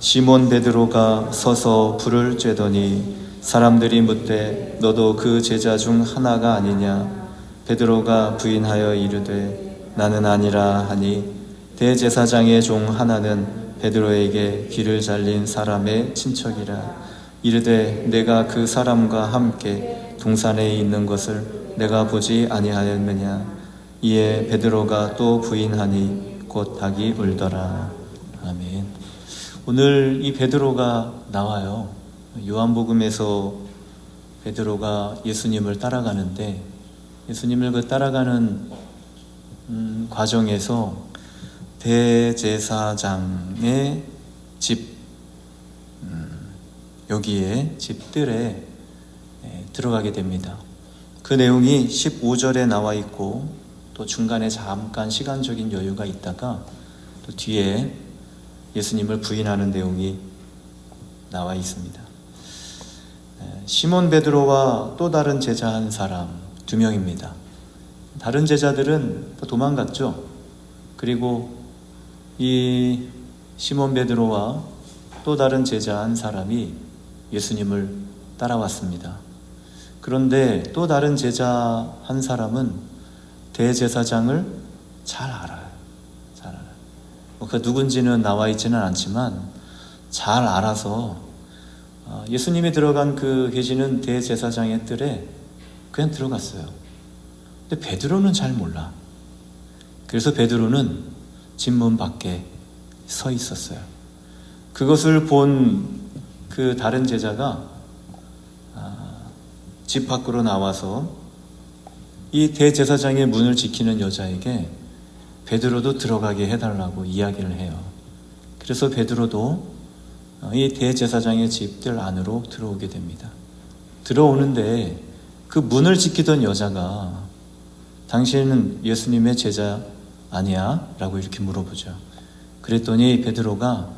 시몬 베드로가 서서 불을 쬐더니 사람들이 묻되 너도 그 제자 중 하나가 아니냐? 베드로가 부인하여 이르되 나는 아니라 하니 대제사장의 종 하나는 베드로에게 귀를 잘린 사람의 친척이라. 이르되 내가 그 사람과 함께 동산에 있는 것을 내가 보지 아니하였느냐? 이에 베드로가 또 부인하니 곧 닭이 울더라. 아멘 오늘 이 베드로가 나와요 요한복음에서 베드로가 예수님을 따라가는데 예수님을 그 따라가는 음, 과정에서 대제사장의 집 음, 여기에 집들에 에, 들어가게 됩니다. 그 내용이 15절에 나와 있고 또 중간에 잠깐 시간적인 여유가 있다가 또 뒤에 예수님을 부인하는 내용이 나와 있습니다. 에, 시몬 베드로와 또 다른 제자 한 사람 두 명입니다. 다른 제자들은 다 도망갔죠. 그리고 이 시몬 베드로와 또 다른 제자 한 사람이 예수님을 따라왔습니다. 그런데 또 다른 제자 한 사람은 대제사장을 잘 알아요. 잘 알아요. 뭐그 누군지는 나와 있지는 않지만 잘 알아서 어, 예수님이 들어간 그 계시는 대제사장의 뜰에 그냥 들어갔어요. 근데 베드로는 잘 몰라. 그래서 베드로는 집문 밖에 서 있었어요. 그것을 본 그 다른 제자가 아, 집 밖으로 나와서 이 대제사장의 문을 지키는 여자에게 베드로도 들어가게 해달라고 이야기를 해요. 그래서 베드로도 어, 이 대제사장의 집들 안으로 들어오게 됩니다. 들어오는데 그 문을 지키던 여자가 당신은 예수님의 제자 아니야? 라고 이렇게 물어보죠. 그랬더니 베드로가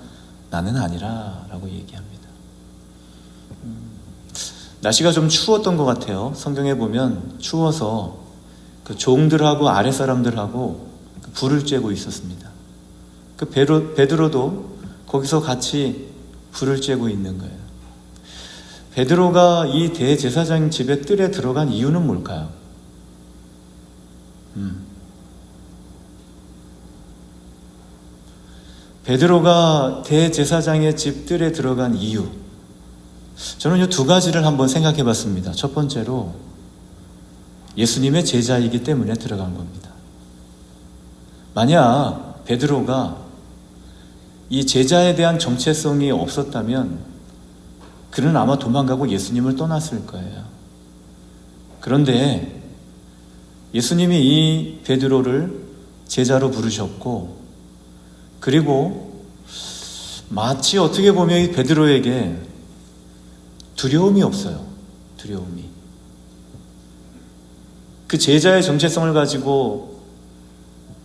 나는 아니라 라고 얘기합니다. 음, 날씨가 좀 추웠던 것 같아요. 성경에 보면 추워서 그 종들하고 아래 사람들하고 그 불을 쬐고 있었습니다. 그 베로, 베드로도 거기서 같이 불을 쬐고 있는 거예요. 베드로가 이 대제사장 집에 뜰에 들어간 이유는 뭘까요? 음. 베드로가 대제사장의 집들에 들어간 이유. 저는 이 두 가지를 한번 생각해 봤습니다. 첫 번째로 예수님의 제자이기 때문에 들어간 겁니다. 만약 베드로가 이 제자에 대한 정체성이 없었다면 그는 아마 도망가고 예수님을 떠났을 거예요. 그런데 예수님이 이 베드로를 제자로 부르셨고 그리고 마치 어떻게 보면 이 베드로에게 두려움이 없어요. 두려움이. 그 제자의 정체성을 가지고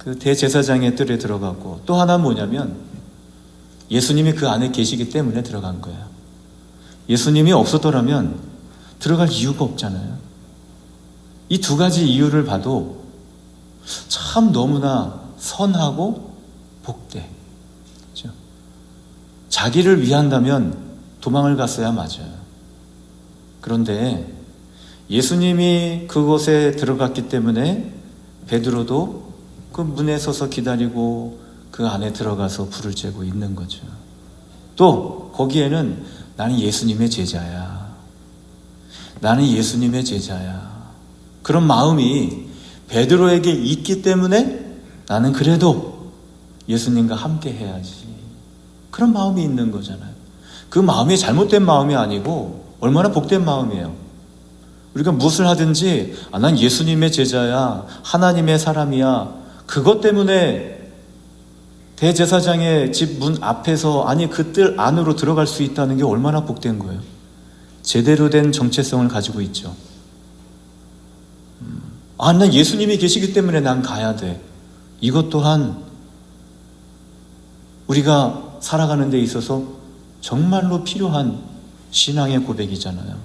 그 대제사장의 뜰에 들어가고 또 하나 뭐냐면 예수님이 그 안에 계시기 때문에 들어간 거예요. 예수님이 없었더라면 들어갈 이유가 없잖아요. 이 두 가지 이유를 봐도 참 너무나 선하고 복돼. 그렇죠? 자기를 위한다면 도망을 갔어야 맞아요. 그런데 예수님이 그곳에 들어갔기 때문에 베드로도 그 문에 서서 기다리고 그 안에 들어가서 불을 쬐고 있는 거죠. 또 거기에는 나는 예수님의 제자야. 나는 예수님의 제자야. 그런 마음이 베드로에게 있기 때문에 나는 그래도 예수님과 함께 해야지. 그런 마음이 있는 거잖아요. 그 마음이 잘못된 마음이 아니고 얼마나 복된 마음이에요. 우리가 무엇을 하든지 아, 난 예수님의 제자야, 하나님의 사람이야. 그것 때문에 대제사장의 집 문 앞에서 아니 그뜰 안으로 들어갈 수 있다는 게 얼마나 복된 거예요. 제대로 된 정체성을 가지고 있죠. 음, 아, 난 예수님이 계시기 때문에 난 가야 돼. 이것 또한 우리가 살아가는 데 있어서 정말로 필요한 신앙의 고백이잖아요.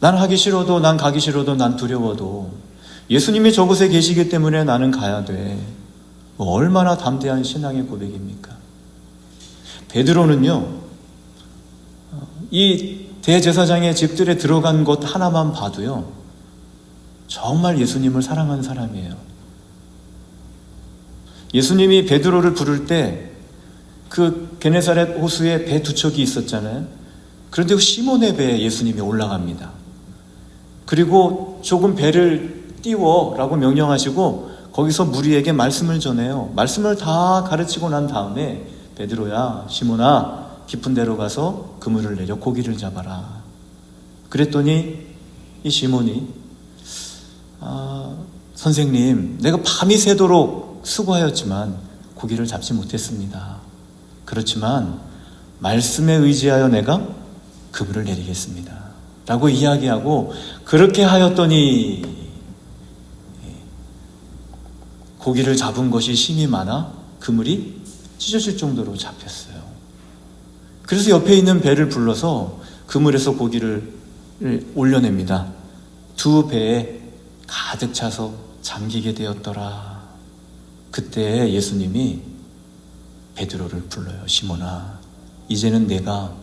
난 하기 싫어도, 난 가기 싫어도, 난 두려워도 예수님이 저곳에 계시기 때문에 나는 가야 돼. 뭐 얼마나 담대한 신앙의 고백입니까? 베드로는요, 이 대제사장의 집들에 들어간 것 하나만 봐도요, 정말 예수님을 사랑하는 사람이에요. 예수님이 베드로를 부를 때 그 게네사렛 호수에 배 두 척이 있었잖아요. 그런데 그 시몬의 배에 예수님이 올라갑니다. 그리고 조금 배를 띄워 라고 명령하시고 거기서 무리에게 말씀을 전해요. 말씀을 다 가르치고 난 다음에 베드로야, 시몬아, 깊은 데로 가서 그물을 내려 고기를 잡아라. 그랬더니 이 시몬이 아, 선생님, 내가 밤이 새도록 수고하였지만 고기를 잡지 못했습니다. 그렇지만 말씀에 의지하여 내가 그물을 내리겠습니다. 라고 이야기하고 그렇게 하였더니 고기를 잡은 것이 힘이 많아 그물이 찢어질 정도로 잡혔어요. 그래서 옆에 있는 배를 불러서 그물에서 고기를 올려냅니다. 두 배에 가득 차서 잠기게 되었더라. 그때 예수님이 베드로를 불러요. 시몬아, 이제는 내가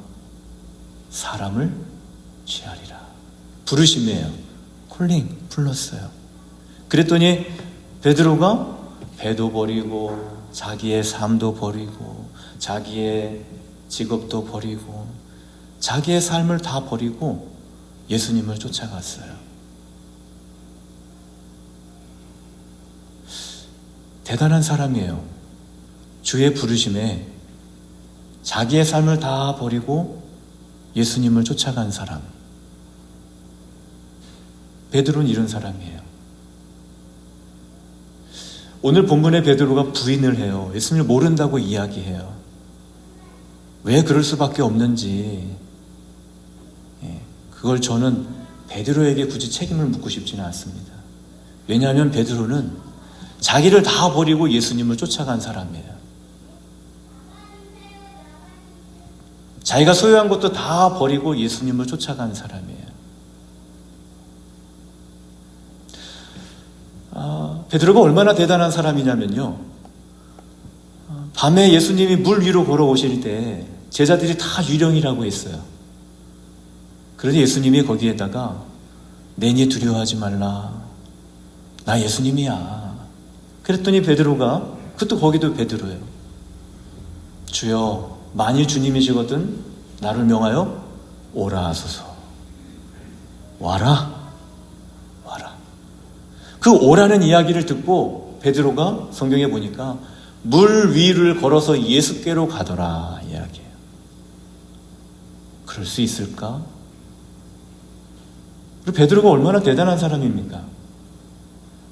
사람을 취하리라. 부르심이에요. 콜링 불렀어요. 그랬더니 베드로가 배도 버리고 자기의 삶도 버리고 자기의 직업도 버리고 자기의 삶을 다 버리고 예수님을 쫓아갔어요. 대단한 사람이에요. 주의 부르심에 자기의 삶을 다 버리고 예수님을 쫓아간 사람. 베드로는 이런 사람이에요. 오늘 본문의 베드로가 부인을 해요. 예수님을 모른다고 이야기해요. 왜 그럴 수밖에 없는지. 예, 그걸 저는 베드로에게 굳이 책임을 묻고 싶지는 않습니다. 왜냐하면 베드로는 자기를 다 버리고 예수님을 쫓아간 사람이에요. 자기가 소유한 것도 다 버리고 예수님을 쫓아간 사람이에요. 아, 베드로가 얼마나 대단한 사람이냐면요. 밤에 예수님이 물 위로 걸어오실 때 제자들이 다 유령이라고 했어요. 그런데 예수님이 거기에다가 내니 두려워하지 말라. 나 예수님이야. 그랬더니 베드로가 그것도 거기도 베드로예요. 주여 만일 주님이시거든 나를 명하여 오라 하소서. 와라. 와라. 그 오라는 이야기를 듣고 베드로가 성경에 보니까 물 위를 걸어서 예수께로 가더라 이야기예요. 그럴 수 있을까? 그리고 베드로가 얼마나 대단한 사람입니까?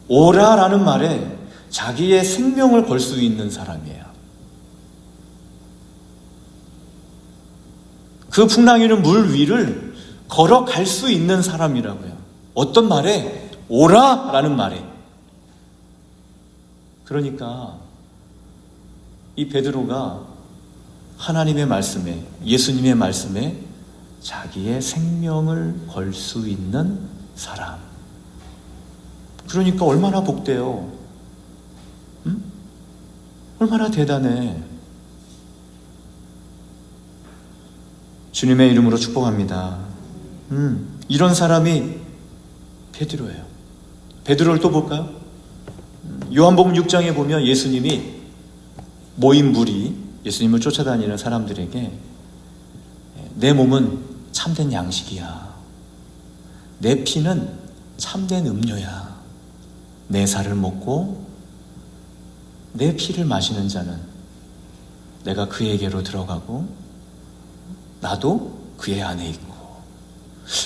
오라라는 말에 자기의 생명을 걸 수 있는 사람이에요. 그 풍랑이는 물 위를 걸어갈 수 있는 사람이라고요. 어떤 말에? 오라 라는 말에. 그러니까 이 베드로가 하나님의 말씀에, 예수님의 말씀에 자기의 생명을 걸 수 있는 사람. 그러니까 얼마나 복돼요. 응? 얼마나 대단해. 주님의 이름으로 축복합니다. 음, 이런 사람이 베드로예요. 베드로를 또 볼까요? 음, 요한복음 6장에 보면 예수님이 모인 무리, 예수님을 쫓아다니는 사람들에게 내 몸은 참된 양식이야. 내 피는 참된 음료야. 내 살을 먹고 내 피를 마시는 자는 내가 그에게로 들어가고 나도 그의 안에 있고.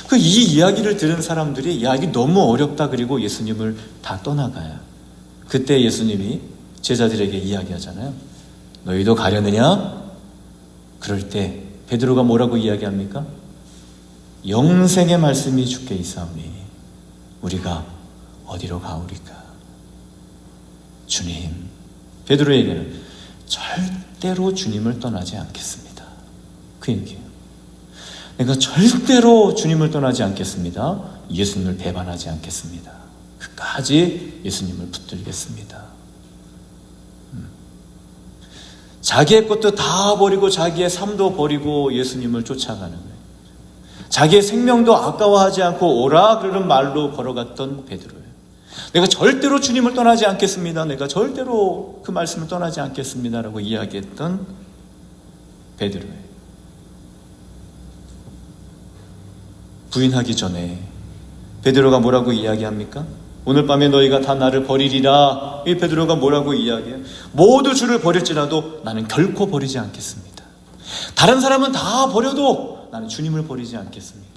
그 이 이야기를 들은 사람들이 야, 이게 너무 어렵다. 그리고 예수님을 다 떠나가요. 그때 예수님이 제자들에게 이야기하잖아요. 너희도 가려느냐? 그럴 때 베드로가 뭐라고 이야기합니까? 영생의 말씀이 주께 있사오니 우리가 어디로 가오리까? 주님, 베드로에게는 절대로 주님을 떠나지 않겠습니다. 그 얘기예요. 내가 절대로 주님을 떠나지 않겠습니다. 예수님을 배반하지 않겠습니다. 끝까지 예수님을 붙들겠습니다. 음. 자기의 것도 다 버리고 자기의 삶도 버리고 예수님을 쫓아가는 거예요. 자기의 생명도 아까워하지 않고 오라 그러는 말로 걸어갔던 베드로예요. 내가 절대로 주님을 떠나지 않겠습니다. 내가 절대로 그 말씀을 떠나지 않겠습니다라고 이야기했던 베드로예요. 부인하기 전에 베드로가 뭐라고 이야기합니까? 오늘 밤에 너희가 다 나를 버리리라. 이 베드로가 뭐라고 이야기해요? 모두 주를 버릴지라도 나는 결코 버리지 않겠습니다. 다른 사람은 다 버려도 나는 주님을 버리지 않겠습니다.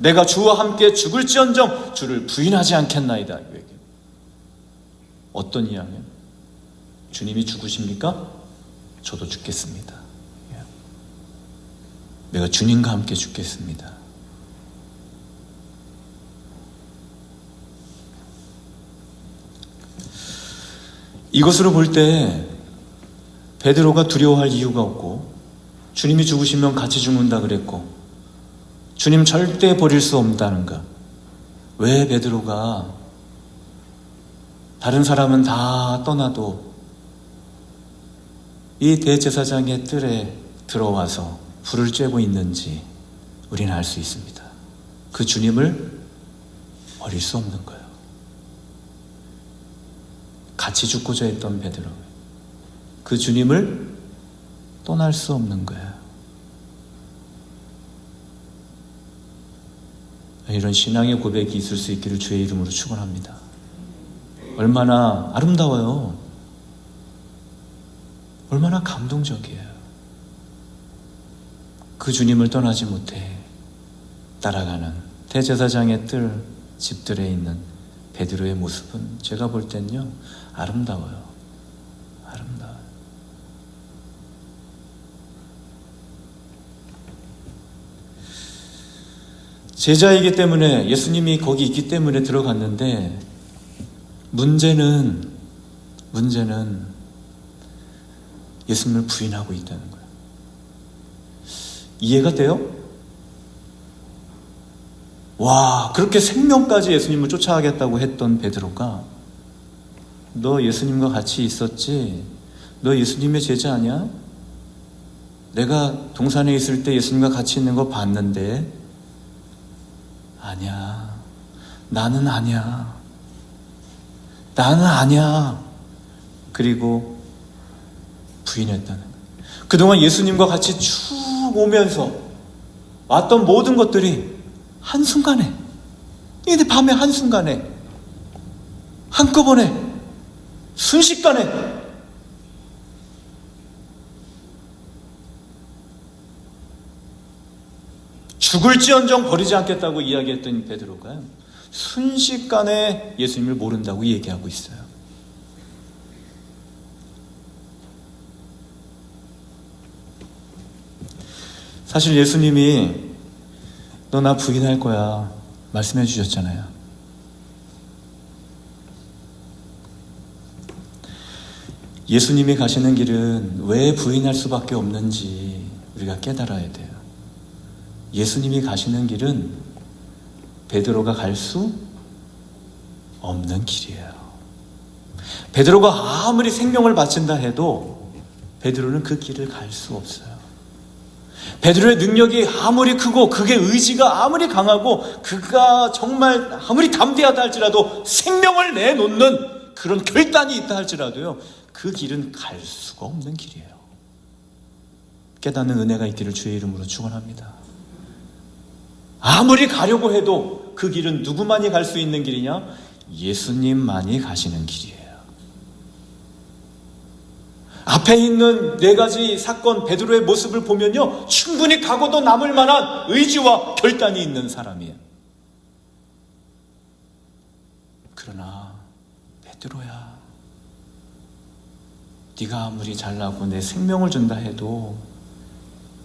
내가 주와 함께 죽을지언정 주를 부인하지 않겠나이다. 어떤 이야기예요? 주님이 죽으십니까? 저도 죽겠습니다. 예. 내가 주님과 함께 죽겠습니다. 이것으로 볼 때 베드로가 두려워할 이유가 없고 주님이 죽으시면 같이 죽는다 그랬고 주님 절대 버릴 수 없다는가? 왜 베드로가 다른 사람은 다 떠나도 이 대제사장의 뜰에 들어와서 불을 쬐고 있는지 우리는 알 수 있습니다. 그 주님을 버릴 수 없는 거예요. 같이 죽고자 했던 베드로. 그 주님을 떠날 수 없는 거예요. 이런 신앙의 고백이 있을 수 있기를 주의 이름으로 축원합니다. 얼마나 아름다워요. 얼마나 감동적이에요. 그 주님을 떠나지 못해 따라가는 대제사장의 뜰 집들에 있는 베드로의 모습은 제가 볼 땐요 아름다워요. 제자이기 때문에 예수님이 거기 있기 때문에 들어갔는데 문제는 문제는 예수님을 부인하고 있다는 거예요. 이해가 돼요? 와, 그렇게 생명까지 예수님을 쫓아가겠다고 했던 베드로가 너 예수님과 같이 있었지? 너 예수님의 제자 아니야? 내가 동산에 있을 때 예수님과 같이 있는 거 봤는데 아니야. 나는 아니야. 나는 아니야. 그리고 부인했다는 거예요. 그동안 예수님과 같이 쭉 오면서 왔던 모든 것들이 한순간에, 이게 밤에 한순간에, 한꺼번에, 순식간에 죽을지언정 버리지 않겠다고 이야기했던 베드로가 순식간에 예수님을 모른다고 얘기하고 있어요. 사실 예수님이 너 나 부인할 거야 말씀해 주셨잖아요. 예수님이 가시는 길은 왜 부인할 수밖에 없는지 우리가 깨달아야 돼요. 예수님이 가시는 길은 베드로가 갈 수 없는 길이에요. 베드로가 아무리 생명을 바친다 해도 베드로는 그 길을 갈 수 없어요. 베드로의 능력이 아무리 크고 그게 의지가 아무리 강하고 그가 정말 아무리 담대하다 할지라도 생명을 내놓는 그런 결단이 있다 할지라도요. 그 길은 갈 수가 없는 길이에요. 깨닫는 은혜가 있기를 주의 이름으로 축원합니다. 아무리 가려고 해도 그 길은 누구만이 갈 수 있는 길이냐? 예수님만이 가시는 길이에요. 앞에 있는 네 가지 사건 베드로의 모습을 보면요. 충분히 가고도 남을 만한 의지와 결단이 있는 사람이에요. 그러나 베드로야. 네가 아무리 잘나고 내 생명을 준다 해도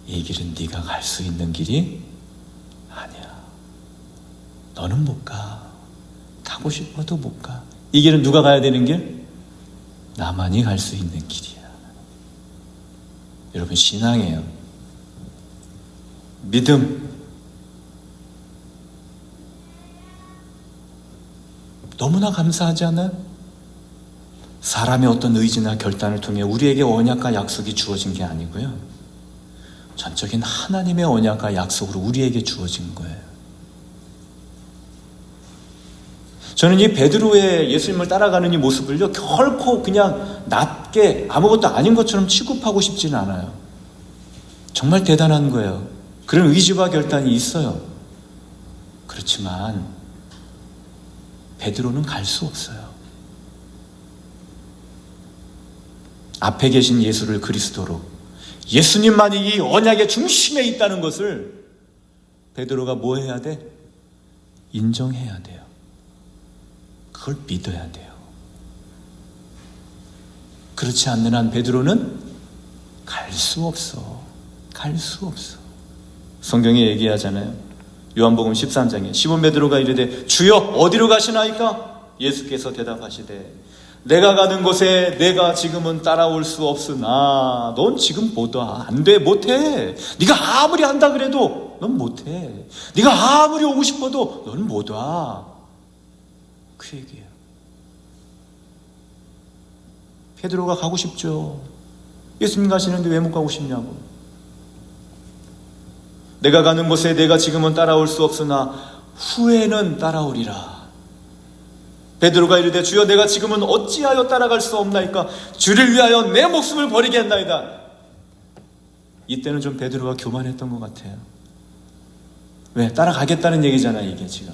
이 길은 네가 갈 수 있는 길이 아니야. 너는 못 가. 가고 싶어도 못 가. 이 길은 누가 가야 되는 길? 나만이 갈 수 있는 길이야. 여러분, 신앙이에요. 믿음. 너무나 감사하지 않아요? 사람의 어떤 의지나 결단을 통해 우리에게 언약과 약속이 주어진 게 아니고요. 전적인 하나님의 언약과 약속으로 우리에게 주어진 거예요. 저는 이 베드로의 예수님을 따라가는 이 모습을요, 결코 그냥 낮게 아무것도 아닌 것처럼 취급하고 싶지는 않아요. 정말 대단한 거예요. 그런 의지와 결단이 있어요. 그렇지만, 베드로는 갈 수 없어요. 앞에 계신 예수를 그리스도로, 예수님만이 이 언약의 중심에 있다는 것을 베드로가 뭐 해야 돼? 인정해야 돼요. 그걸 믿어야 돼요. 그렇지 않는 한 베드로는 갈 수 없어. 갈 수 없어. 성경에 얘기하잖아요. 요한복음 13장에 시몬 베드로가 이르되 주여 어디로 가시나이까? 예수께서 대답하시되 내가 가는 곳에 내가 지금은 따라올 수 없으나 넌 지금 못 와. 안 돼. 못 해. 네가 아무리 한다 그래도 넌 못 해. 네가 아무리 오고 싶어도 넌 못 와. 그 얘기예요. 베드로가 가고 싶죠. 예수님 가시는데 왜 못 가고 싶냐고. 내가 가는 곳에 내가 지금은 따라올 수 없으나 후에는 따라오리라. 베드로가 이르되 주여 내가 지금은 어찌하여 따라갈 수 없나이까 주를 위하여 내 목숨을 버리겠나이다. 이때는 좀 베드로가 교만했던 것 같아요. 왜? 따라가겠다는 얘기잖아요, 이게 지금.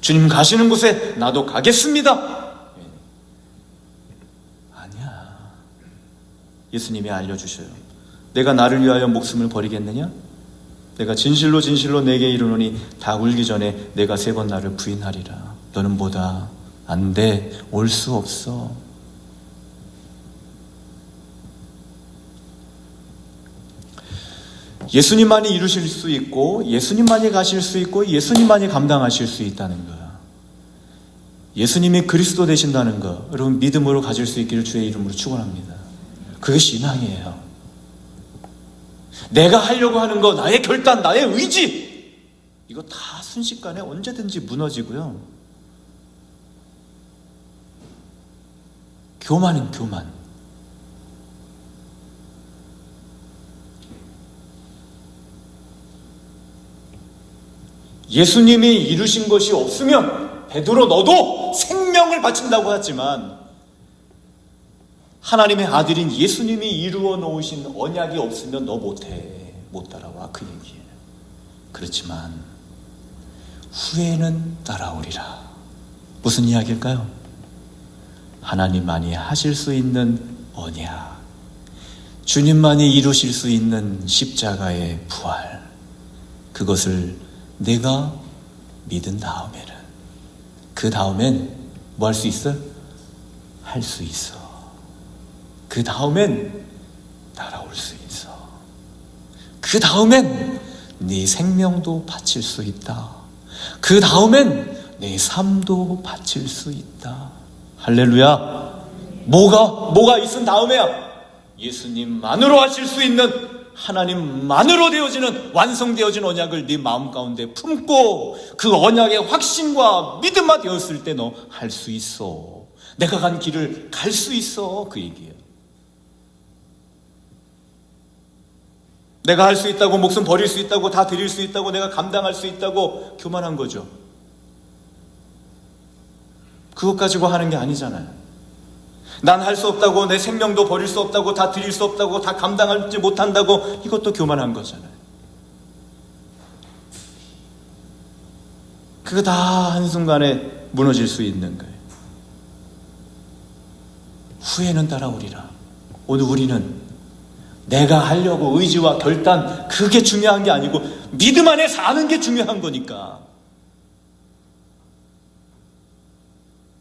주님 가시는 곳에 나도 가겠습니다. 아니야. 예수님이 알려주셔요. 내가 나를 위하여 목숨을 버리겠느냐? 내가 진실로 진실로 내게 이르노니 다 울기 전에 내가 세 번 나를 부인하리라. 너는 뭐다? 안 돼. 올 수 없어. 예수님만이 이루실 수 있고 예수님만이 가실 수 있고 예수님만이 감당하실 수 있다는 거야. 예수님이 그리스도 되신다는 거 여러분 믿음으로 가질 수 있기를 주의 이름으로 축원합니다. 그게 신앙이에요. 내가 하려고 하는 거 나의 결단 나의 의지 이거 다 순식간에 언제든지 무너지고요. 교만은 교만. 예수님이 이루신 것이 없으면 베드로 너도 생명을 바친다고 하지만 하나님의 아들인 예수님이 이루어 놓으신 언약이 없으면 너 못해 못 따라와 그 얘기예요. 그렇지만 후에는 따라오리라. 무슨 이야기일까요? 하나님만이 하실 수 있는 언약, 주님만이 이루실 수 있는 십자가의 부활, 그것을 내가 믿은 다음에는 그 다음엔 뭐 할 수 있어? 할 수 있어. 그 다음엔 따라올 수 있어. 그 다음엔 네 생명도 바칠 수 있다. 그 다음엔 내 삶도 바칠 수 있다. 할렐루야. 뭐가 뭐가 있은 다음에야 예수님만으로 하실 수 있는 하나님만으로 되어지는 완성되어진 언약을 네 마음 가운데 품고 그 언약의 확신과 믿음만 되었을 때 너 할 수 있어. 내가 간 길을 갈 수 있어. 그 얘기예요. 내가 할 수 있다고 목숨 버릴 수 있다고 다 드릴 수 있다고 내가 감당할 수 있다고 교만한 거죠. 그것 가지고 하는 게 아니잖아요. 난 할 수 없다고 내 생명도 버릴 수 없다고 다 드릴 수 없다고 다 감당하지 못한다고 이것도 교만한 거잖아요. 그거 다 한순간에 무너질 수 있는 거예요. 후에는 따라오리라. 오늘 우리는 내가 하려고 의지와 결단 그게 중요한 게 아니고 믿음 안에 사는 게 중요한 거니까.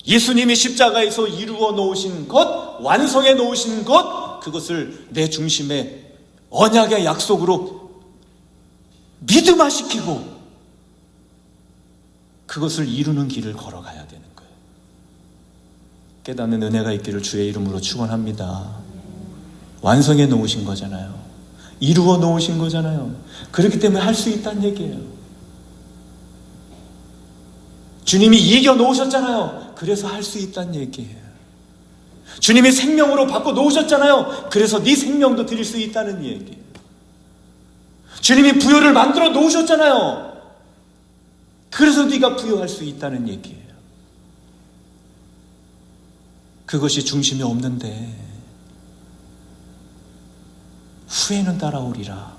예수님이 십자가에서 이루어 놓으신 것, 완성해 놓으신 것, 그것을 내 중심에 언약의 약속으로 믿음화시키고 그것을 이루는 길을 걸어가야 되는 거예요. 깨닫는 은혜가 있기를 주의 이름으로 축원합니다. 완성해 놓으신 거잖아요. 이루어 놓으신 거잖아요. 그렇기 때문에 할 수 있다는 얘기예요. 주님이 이겨 놓으셨잖아요. 그래서 할 수 있다는 얘기예요. 주님이 생명으로 바꿔 놓으셨잖아요. 그래서 네 생명도 드릴 수 있다는 얘기예요. 주님이 부여를 만들어 놓으셨잖아요. 그래서 네가 부여할 수 있다는 얘기예요. 그것이 중심이 없는데 후에는 따라오리라.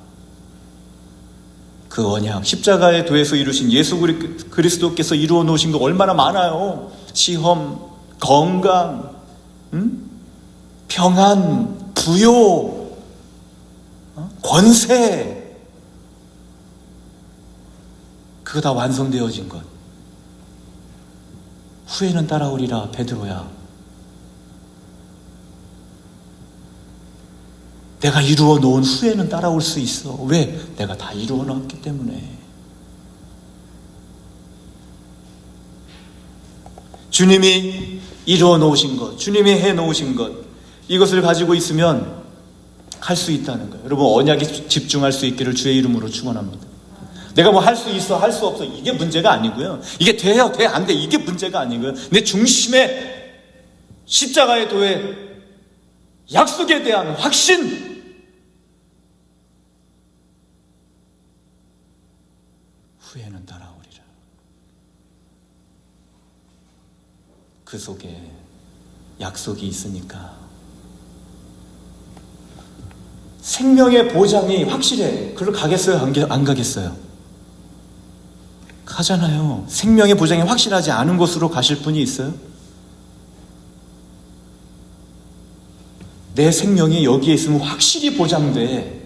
그 언약 십자가의 도에서 이루신 예수 그리- 그리스도께서 이루어 놓으신 거 얼마나 많아요. 시험, 건강, 음? 평안, 부요, 어? 권세. 그거 다 완성되어진 것. 후에는 따라오리라 베드로야. 내가 이루어 놓은 후에는 따라올 수 있어. 왜? 내가 다 이루어 놓았기 때문에. 주님이 이루어 놓으신 것, 주님이 해 놓으신 것, 이것을 가지고 있으면 할 수 있다는 거예요. 여러분, 언약에 집중할 수 있기를 주의 이름으로 축원합니다. 내가 뭐 할 수 있어, 할 수 없어. 이게 문제가 아니고요. 이게 돼요, 돼, 안 돼. 이게 문제가 아니고요. 내 중심에 십자가의 도에 약속에 대한 확신, 후에는 따라오리라. 그 속에 약속이 있으니까 생명의 보장이 확실해. 그걸 가겠어요? 안, 가겠어요? 가잖아요. 생명의 보장이 확실하지 않은 곳으로 가실 분이 있어요? 내 생명이 여기에 있으면 확실히 보장돼.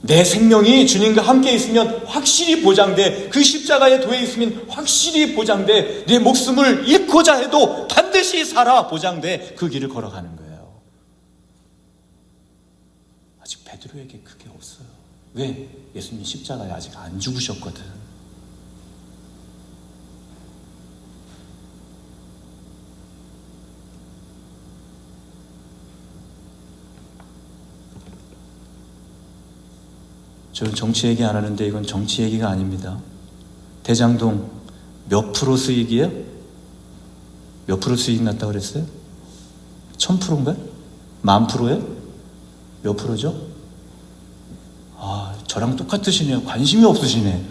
내 생명이 주님과 함께 있으면 확실히 보장돼. 그 십자가의 도에 있으면 확실히 보장돼. 내 목숨을 잃고자 해도 반드시 살아 보장돼. 그 길을 걸어가는 거예요. 아직 베드로에게 그게 없어요. 왜? 예수님 십자가에 아직 안 죽으셨거든. 저는 정치 얘기 안 하는데 이건 정치 얘기가 아닙니다. 대장동 몇 프로 수익이에요? 몇 프로 수익 났다고 그랬어요? 천 프로인가요? 만 프로예요? 몇 프로죠? 아, 저랑 똑같으시네요. 관심이 없으시네.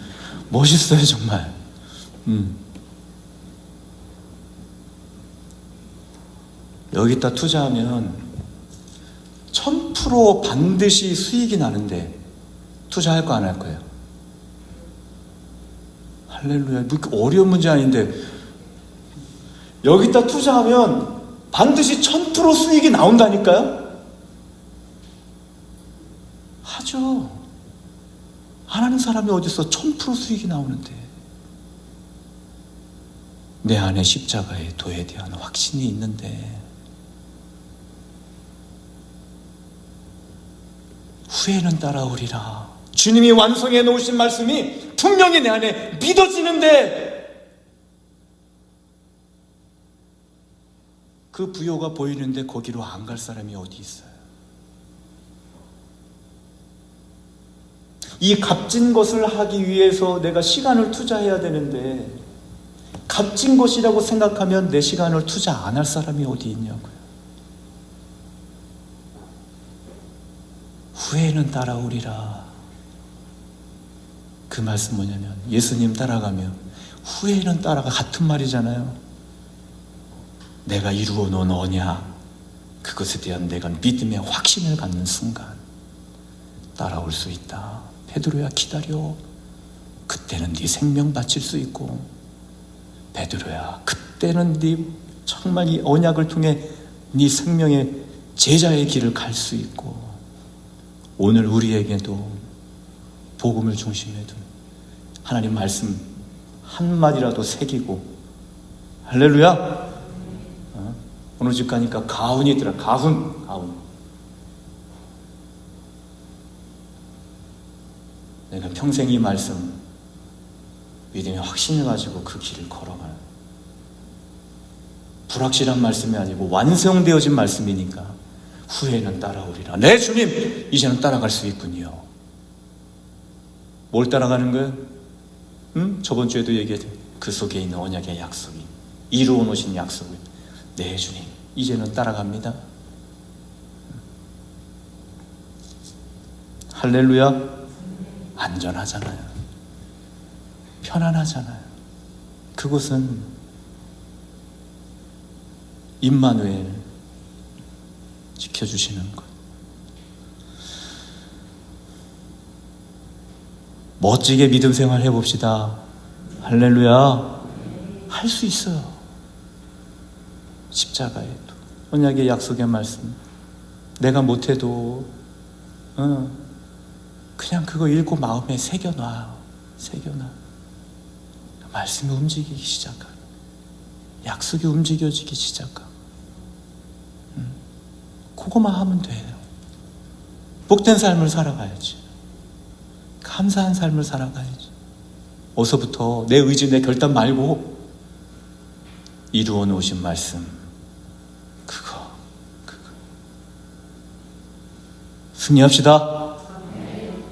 멋있어요, 정말. 음. 여기다 투자하면 천 프로 반드시 수익이 나는데 투자할 거 안 할 거예요. 할렐루야. 뭐 어려운 문제 아닌데 여기다 투자하면 반드시 1000% 수익이 나온다니까요? 하죠. 안 하는 사람이 어딨어? 1000% 수익이 나오는데. 내 안에 십자가의 도에 대한 확신이 있는데 후에는 따라오리라. 주님이 완성해 놓으신 말씀이 분명히 내 안에 믿어지는데 그 부요가 보이는데 거기로 안 갈 사람이 어디 있어요? 이 값진 것을 하기 위해서 내가 시간을 투자해야 되는데 값진 것이라고 생각하면 내 시간을 투자 안 할 사람이 어디 있냐고요. 후에는 따라오리라. 그 말씀 뭐냐면 예수님 따라가며 후에는 따라가 같은 말이잖아요. 내가 이루어 놓은 언약 그것에 대한 내가 믿음의 확신을 갖는 순간 따라올 수 있다. 베드로야 기다려. 그때는 네 생명 바칠 수 있고 베드로야 그때는 네 정말 이 언약을 통해 네 생명의 제자의 길을 갈 수 있고 오늘 우리에게도 복음을 중심에 둔 하나님 말씀 한마디라도 새기고 할렐루야 어? 오늘 집 가니까 가훈이 있더라 가훈 가훈 내가 평생 이 말씀 믿음의 확신을 가지고 그 길을 걸어가는 불확실한 말씀이 아니고 완성되어진 말씀이니까 후에는 따라오리라. 네, 주님, 이제는 따라갈 수 있군요. 뭘 따라가는 거예요? 응? 저번 주에도 얘기했죠. 그 속에 있는 언약의 약속이, 이루어 놓으신 약속을. 네, 주님, 이제는 따라갑니다. 할렐루야. 안전하잖아요. 편안하잖아요. 그곳은 임마누엘 지켜주시는 것. 멋지게 믿음 생활 해봅시다. 할렐루야. 할 수 있어요. 십자가에도. 언약의 약속의 말씀. 내가 못해도, 어, 그냥 그거 읽고 마음에 새겨놔요. 새겨놔. 말씀이 움직이기 시작하고, 약속이 움직여지기 시작하고, 음, 그거만 하면 돼요. 복된 삶을 살아가야지. 감사한 삶을 살아가야지. 어서부터 내 의지, 내 결단 말고 이루어 놓으신 말씀. 그거, 그거. 승리합시다.